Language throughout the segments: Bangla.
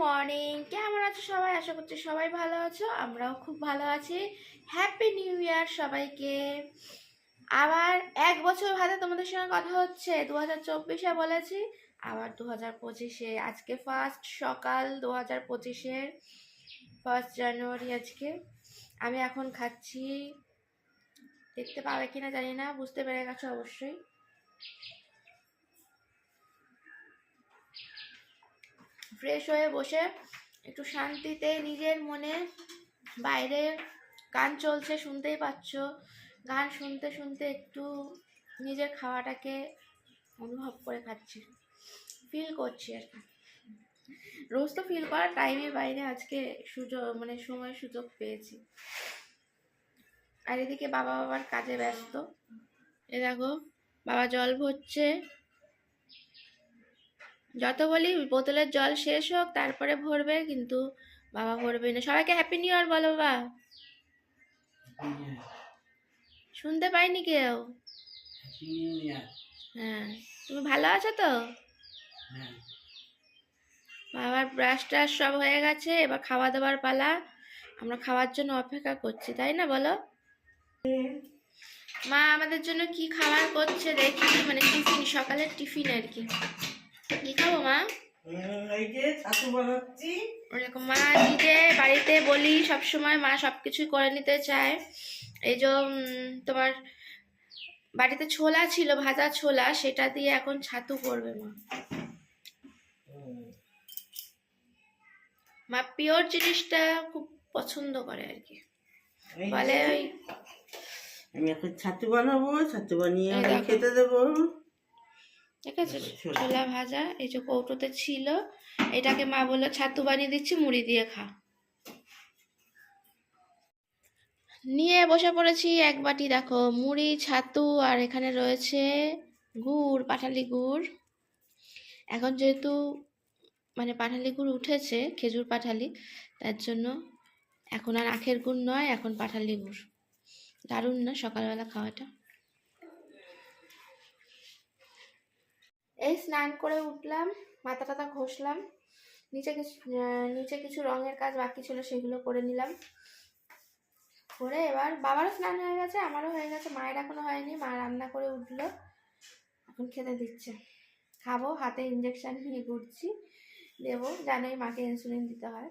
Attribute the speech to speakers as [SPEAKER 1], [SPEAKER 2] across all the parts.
[SPEAKER 1] মর্নিং। কেমন আছো সবাই? আশা করছি সবাই ভালো আছো, আমরাও খুব ভালো আছি। হ্যাপি নিউ ইয়ার সবাইকে। আবার এক বছর ভালো তোমাদের সঙ্গে কথা হচ্ছে দু হাজার চব্বিশে বলেছি, আবার দু হাজার পঁচিশে। আজকে ফার্স্ট সকাল দু হাজার পঁচিশের ফার্স্ট জানুয়ারি আজকে। আমি এখন খাচ্ছি। দেখতে পাবে কিনা জানি না, বুঝতে পেরে গেছো অবশ্যই। ফ্রেশ হয়ে বসে একটু শান্তিতে নিজের মনে বাইরে গান চলছে শুনতেই পাচ্ছ। গান শুনতে শুনতে একটু নিজের খাওয়াটাকে অনুভব করে খাচ্ছি ফিল করছি আর কি। রোজ তো ফিল করার টাইমে বাইরে আজকে সুযোগ মানে সময় সুযোগ পেয়েছি। আর এদিকে বাবা বাবার কাজে ব্যস্ত। এ দেখো, বাবা জল ভরছে। যত বলি বোতলের জল শেষ হোক তারপরে ভরবে কিন্তু বাবা ভরবে না। সবাইকে হ্যাপি নিউ ইয়ার বলো বাবা। শুনতে পাইনি কেউ। হ্যাঁ তুমি ভালো আছো তো? বাবার ব্রাশ ট্রাশ সব হয়ে গেছে এবার খাওয়া দাওয়ার পালা। আমরা খাওয়ার জন্য অপেক্ষা করছি তাই না বলো? মা আমাদের জন্য কি খাবার করছে দেখি মানে টিফিন সকালের টিফিন আর কি। কি খাব মা?
[SPEAKER 2] এই যে ছাতু বানাচ্ছি।
[SPEAKER 1] ওরকম মা নিজে বাড়িতে বলি সব সময় মা সব কিছুই করে নিতে চায়। এই যে তোমার বাড়িতে ছোলা ছিল ভাজা ছোলা সেটা দিয়ে এখন ছাতু করবে মা। মা পিওর জিনিসটা খুব পছন্দ করে আর কি। বলে ওই
[SPEAKER 2] আমি এখন ছাতু বানাবো ছাতু বানিয়ে। খেতে দেবো।
[SPEAKER 1] ঠিক আছে?
[SPEAKER 2] ছোলা।
[SPEAKER 1] ভাজা এই যে কৌটোতে ছিল এটাকে মা বলল ছাতু বানিয়ে দিচ্ছি মুড়ি দিয়ে খা। নিয়ে বসে পড়েছি এক বাটি দেখো মুড়ি ছাতু আর এখানে রয়েছে গুড় পাঠালি গুড়। এখন যেহেতু মানে পাঠালি গুড় উঠেছে খেজুর পাটালি তার জন্য এখন আর আখের গুড় নয় এখন পাটালি গুড়। দারুণ না সকালবেলা খাওয়াটা? এই স্নান করে উঠলাম মাথা টাথা ঘষলাম নিচে কিছু নিচে কিছু রঙের কাজ বাকি ছিল সেগুলো করে নিলাম। করে এবার বাবারও স্নান হয়ে গেছে আমারও হয়ে গেছে মায়ের এখনও হয়নি মা রান্না করে উঠল এখন খেতে দিচ্ছে। খাব হাতে ইঞ্জেকশন নিয়ে ঘুরছি দেবো জানোই মাকে ইনসুলিন দিতে হয়।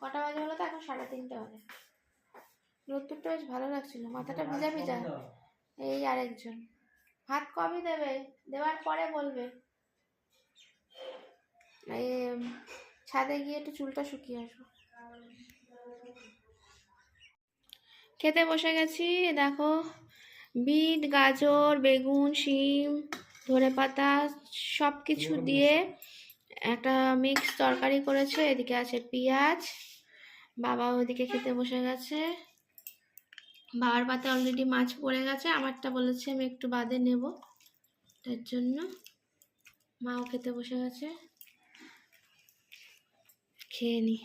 [SPEAKER 1] কটা বাজে হলো তো? এখন সাড়ে তিনটে বাজে। রোদ্দুরটা বেশ ভালো লাগছিল মাথাটা ভিজা ভিজা। এই আরেকজন। ভাত কমই দেবে? দেওয়ার পরে বলবে। এই ছাদে গিয়ে একটু চুলটা শুকিয়ে আসব খেতে বসে গেছি দেখো। বিট গাজর বেগুন শিম ধনে পাতা সব কিছু দিয়ে একটা মিক্স তরকারি করেছে। এদিকে আছে পেঁয়াজ। বাবা ওদিকে খেতে বসে গেছে। বাবার পাতে অলরেডি মাছ পড়ে গেছে, আমারটা বলেছে আমি একটু বাদে নেব। তার জন্য মাও খেতে বসে গেছে। খেয়ে নি।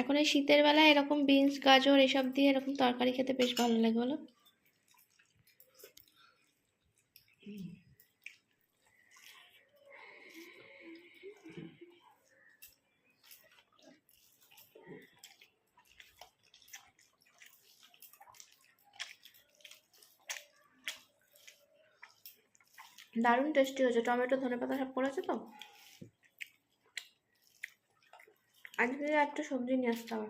[SPEAKER 1] এখন এই শীতের বেলায় এরকম বিনস গাজর, এসব দিয়ে এরকম তরকারি খেতে বেশ ভালো লাগে, বলো? দারুণ টেস্টি হয়েছে। টমেটো ধনেপাতা সব পড়েছে তো? আজকে একটা সবজি নিয়ে আসতে হবে।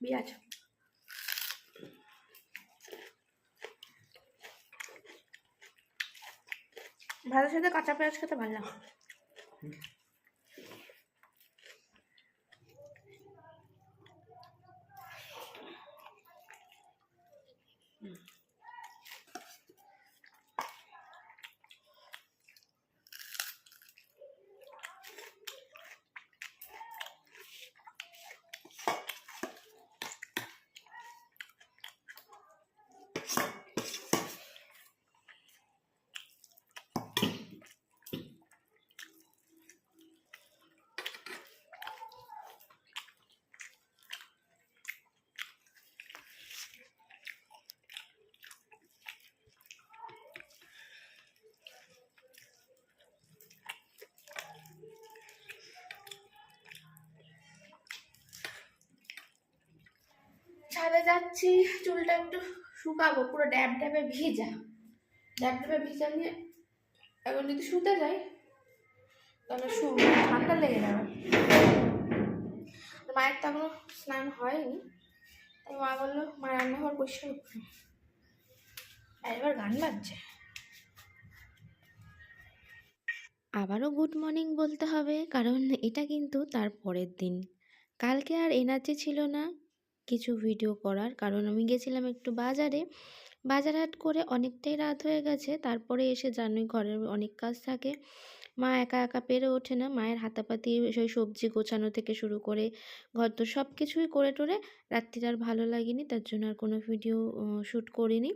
[SPEAKER 1] পেঁয়াজ। ভাতের সাথে কাঁচা পেঁয়াজ খেতে ভালো লাগে।
[SPEAKER 3] যাচ্ছি, চুলটা একটু শুকাবো, পুরো ড্যাব ড্যাবে ভিজা। ড্যাব ড্যাবে ভিজা নিয়ে এখন যদি শুতে যাই, তাহলে শু ঠান্ডা লেগে যাবে। মায়ের তো এখনও স্নান হয়নি, তাই মা বলল, মা, রান্নাঘর পরিষ্কার আর এবার গান বাজছে।
[SPEAKER 1] আবারও গুড মর্নিং বলতে হবে, কারণ এটা কিন্তু তার পরের দিন। কালকে আর এনার্জি ছিল না। কিছু ভিডিও করার। কারণ আমি গেছিলাম একটু বাজারে। বাজার হাট করে অনেকটাই রাত হয়ে গেছে। তারপরে এসে জানোই ঘরের অনেক কাজ থাকে। মা একা একা পেরে ওঠে না। মায়ের হাতাপাতি, সেই সবজি গোছানো থেকে শুরু করে ঘর তো সব কিছুই করে টোরে রাত্রিটা আর ভালো লাগেনি, তার জন্য আর কোনো ভিডিও শ্যুট করিনি।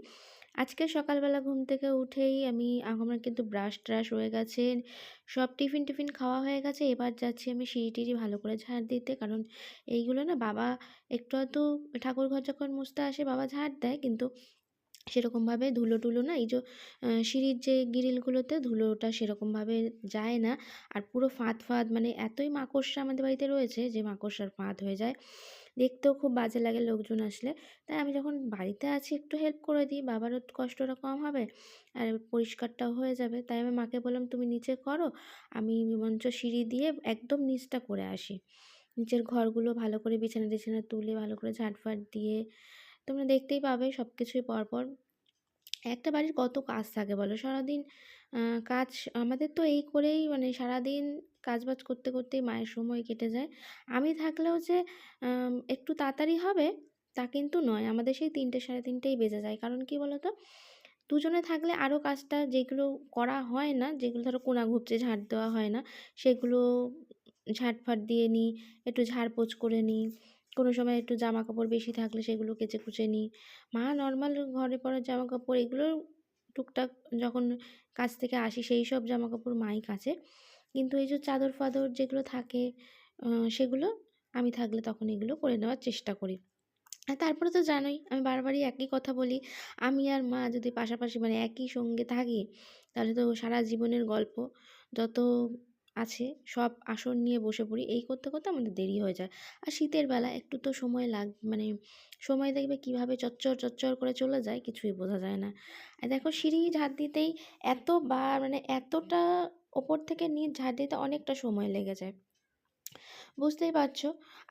[SPEAKER 1] আজকে সকালবেলা ঘুম থেকে উঠেই আমি, আমার কিন্তু ব্রাশ ট্রাশ হয়ে গেছে, সব টিফিন টিফিন খাওয়া হয়ে গেছে, এবার যাচ্ছি আমি সিঁড়ি টিড়ি ভালো করে ঝাড় দিতে, কারণ এইগুলো না বাবা একটু আধটু ঠাকুর ঘর যখন মুছতে আসে বাবা ঝাড় দেয়, কিন্তু সেরকমভাবে ধুলো টুলো না, এই যে সিঁড়ির যে গ্রিলগুলোতে ধুলোটা সেরকমভাবে যায় না, আর পুরো ফাঁদ ফাঁদ মানে এতই মাকড়সা আমাদের বাড়িতে রয়েছে যে মাকড়সার ফাঁদ হয়ে যায়। দেখতেও খুব বাজে লাগে লোকজন আসলে। তাই আমি যখন বাড়িতে আছি একটু হেল্প করে দিই, বাবারও কষ্টটা কম হবে, আর পরিষ্কারটাও হয়ে যাবে। তাই আমি মাকে বললাম, তুমি নিচে করো, আমি মঞ্চ সিঁড়ি দিয়ে একদম নিচটা করে আসি। নিচের ঘরগুলো ভালো করে বিছানা টিছানা তুলে, ভালো করে ঝাঁটফাট দিয়ে তোমরা দেখতেই পাবে সব কিছুই পরপর। একটা বাড়ির কত কাজ থাকে বলো? সারাদিন কাজ আমাদের তো এই করেই মানে সারাদিন কাজবাজ করতে, করতেই মায়ের সময় কেটে যায়। আমি থাকলেও যে একটু তাড়াতাড়ি হবে, তা কিন্তু নয়। আমাদের সেই তিনটে সাড়ে তিনটেই বেজে যায়। কারণ কি বলো তো দুজনে থাকলে আরও কাজটা যেগুলো করা হয় না, যেগুলো ধরো কোনা ঘুপচে ঝাঁট দেওয়া হয় না, সেগুলো ঝাঁটফাট দিয়ে নিই একটু ঝাড়পোছ করে নিই কোনো সময় একটু জামা কাপড় বেশি থাকলে সেগুলো কেচে কুচে নিই মা নর্মাল ঘরে পরা জামা কাপড় এগুলো টুকটাক যখন কাছ থেকে আসি সেই সব জামা কাপড় মাই কাছে। কিন্তু এই যে চাদর ফাদর যেগুলো থাকে সেগুলো আমি থাকলে তখন এগুলো করে নেওয়ার চেষ্টা করি। আর তারপরে তো জানোই, আমি বারবারই একই কথা বলি, আমি আর মা যদি পাশাপাশি মানে একই সঙ্গে থাকি, তাহলে তো সারা জীবনের গল্প। যত আছে, সব আসন নিয়ে বসে পড়ি। এই করতে করতে আমাদের দেরি হয়ে যায়। আর শীতের বেলা একটু তো সময় লাগ মানে সময় দেখবে কীভাবে চচ্চর চচ্চর করে চলে যায়, কিছুই বোঝা যায় না। আর দেখো সিঁড়ি ঝাঁট দিতেই এতবার মানে এতটা ওপর থেকে নিয়ে ঝাঁট দিতে অনেকটা সময় লেগে যায়। বুঝতেই পারছ।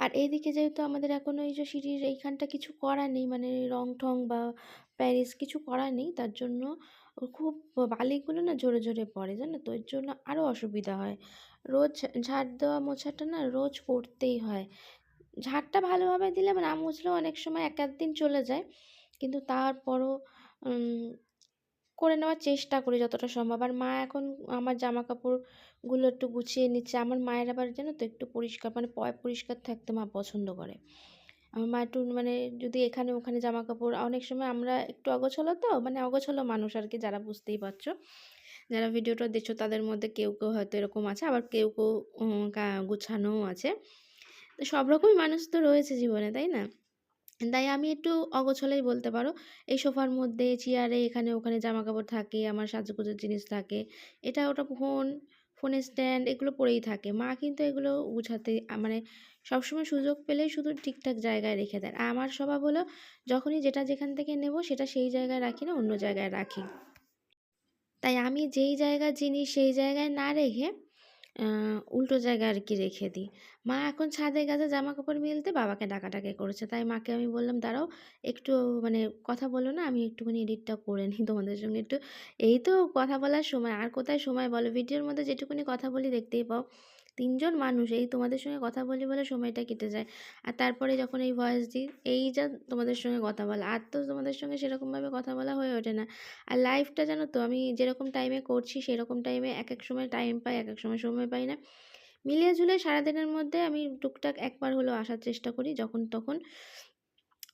[SPEAKER 1] আর এইদিকে যেহেতু আমাদের এখনও এই যে সিঁড়ির এইখানটা কিছু করা নেই মানে রং ঠং বা প্যারিস কিছু করা নেই, তার জন্য খুব বালিগুলো না জোরে জোরে পড়ে, জানো তো? এর জন্য আরও অসুবিধা হয়। রোজ ঝাড় দেওয়া মোছাটা না রোজ করতেই হয়। ঝাড়টা ভালোভাবে দিলে না মুছলেও অনেক সময় এক আধ দিন চলে যায়, কিন্তু তারপরও করে নেওয়ার চেষ্টা করি যতটা সম্ভব। আর মা এখন আমার জামা কাপড়গুলো একটু গুছিয়ে নিচ্ছে। আমার মায়ের আবার জানো তো একটু পরিষ্কার মানে পয় পরিষ্কার থাকতে মা পছন্দ করে। আমার মা একটু মানে যদি এখানে ওখানে জামা কাপড় অনেক সময় আমরা একটু অগোছালো তো মানে অগোছালো মানুষ আর কি যারা বুঝতেই পারছ। যারা ভিডিওটা দেখছ তাদের মধ্যে কেউ কেউ হয়তো এরকম আছে, আবার কেউ কেউ গুছানোও আছে। তো সব রকমই মানুষ তো রয়েছে জীবনে, তাই না? তাই আমি একটু অগোছালোই বলতে পারো। এই সোফার মধ্যে, চেয়ারে এখানে ওখানে জামা কাপড় থাকে, আমার সাজগোজের জিনিস থাকে। এটা ওটা ফোন ফোনের স্ট্যান্ড এগুলো পড়েই থাকে। মা কিন্তু এগুলো গুছাতে মানে সবসময় সুযোগ পেলেই শুধু ঠিকঠাক জায়গায় রেখে দেয় আর আমার স্বভাব হলো যখনই যেটা যেখান থেকে নেব সেটা সেই জায়গায় রাখি না, অন্য জায়গায় রাখি। তাই আমি যেই জায়গার জিনিস সেই জায়গায় না রেখে উল্টো জায়গায় আর কি রেখে দিই। মা এখন ছাদে গেছে জামা কাপড় মেলতে বাবাকে ডাকাডাকি করেছে। তাই মাকে আমি বললাম, দাঁড়াও, একটু মানে কথা বলো না, আমি একটুখানি এডিটটা করে নিই তোমাদের সঙ্গে একটু। এই তো কথা বলার সময়, আর কোথায় সময় বলো? ভিডিওর মধ্যে যেটুকুনি কথা বলি দেখতেই পাও। তিনজন মানুষ এই তোমাদের সঙ্গে কথা বলি বলে সময়টা কেটে যায়। আর তারপরে যখন এই ভয়েস দিই এই যা তোমাদের সঙ্গে কথা বলা, আর তো তোমাদের সঙ্গে সেরকমভাবে কথা বলা হয়ে ওঠে না। আর লাইফটা জানো তো, আমি যেরকম টাইমে করছি সেরকম টাইমে এক এক সময় টাইম পাই, এক এক সময় সময় পাই না। মিলিয়ে ঝুলে সারাদিনের মধ্যে আমি টুকটাক একবার হলেও আসার চেষ্টা করি, যখন তখন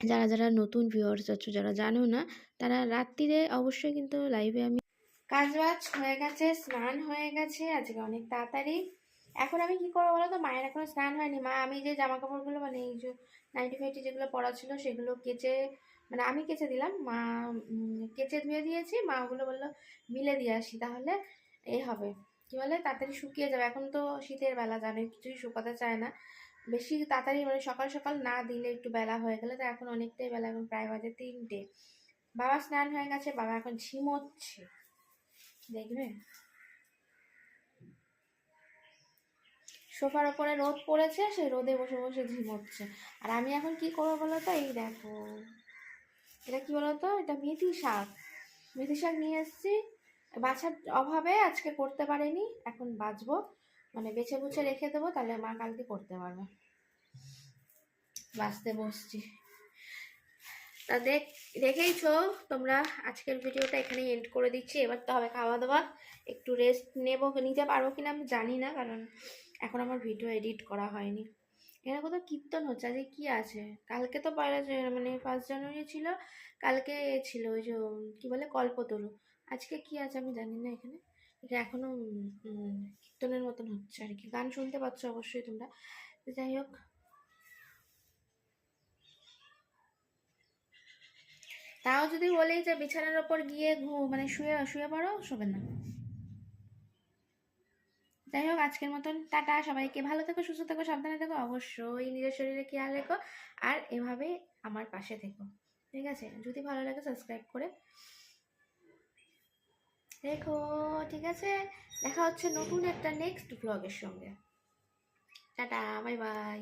[SPEAKER 1] যারা যারা নতুন ভিউয়ার্স আছো, যারা জানো না, তারা রাত্রিরে অবশ্যই কিন্তু লাইভে আমি
[SPEAKER 3] কাজ বাজ হয়ে গেছে, স্নান হয়ে গেছে, আজকে অনেক তাড়াতাড়ি। এখন আমি কি করব বলো তো? মায়ের এখনও স্নান হয়নি। মা, আমি যে জামা কাপড়গুলো মানে এই যে নাইটি ফাইটি যেগুলো পরা ছিল, সেগুলো কেচে মানে আমি কেচে দিলাম। মা কেচে ধুয়ে দিয়েছি। মা ওগুলো বলল, মিলে দিয়ে আসি তাহলে। এ হবে। কি বলে? তাড়াতাড়ি শুকিয়ে যাবে। এখন তো শীতের বেলা, জানে, কিছুই শুকাতে চায় না।
[SPEAKER 1] বেশি তাড়াতাড়ি মানে সকাল সকাল না দিলে একটু বেলা হয়ে গেলে, তো এখন অনেকটাই বেলা, এখন প্রায় বাজে তিনটে। বাবা স্নান হয়ে গেছে। বাবা এখন ঝিমোচ্ছে। দেখবে? সোফার ওপরে রোদ পড়েছে, সেই রোদে বসে বসে ঝিমোচ্ছে আর আমি এখন কি করব বলো তো? এই দেখো। এটা কি বলো তো? এটা মেথি শাক। মেথি শাক নিয়ে এসেছি। বাছার অভাবে আজকে করতে পারিনি, এখন বাঁচবো মানে বেছে বুছে রেখে দেবো, তাহলে মা কালকে করতে পারবে। বাঁচতে বসছি। তা দেখ, দেখেইছো তোমরা? আজকের ভিডিওটা এখানেই এন্ড করে দিচ্ছি। এবার তো হবে খাওয়া দাওয়া। একটু রেস্ট নেব, নিতে পারব কিনা আমি জানি না, কারণ এখন আমার ভিডিও এডিট করা হয়নি। এখানে কোথাও কীর্তন হচ্ছে আজকে কী আছে? কালকে তো পয়লা মানে ফার্স্ট জানুয়ারি ছিল কালকে ছিল ওই যে কী বলে কল্পতরু। আজকে কী আছে আমি জানি না এখানে। এটা এখনও উম, উম, কীর্তনের মতন হচ্ছে আর কি। গান শুনতে পাচ্ছ অবশ্যই তোমরা। যাই হোক। তাও যদি বলি যে বিছানার ওপর গিয়ে ঘু মানে শুয়ে শুয়ে পড়ো শোবে না। যাই হোক, আজকের মতন টাটা। সবাইকে ভালো থেকো, সুস্থ থেকো, সাবধানে থেকো, অবশ্যই নিজের শরীরে খেয়াল রেখো আর এভাবে আমার পাশে থেকো। ঠিক আছে? যদি ভালো লাগে সাবস্ক্রাইব করে দেখো ঠিক আছে? দেখা হচ্ছে নতুন একটা নেক্সট ব্লগের সঙ্গে। Tata bye bye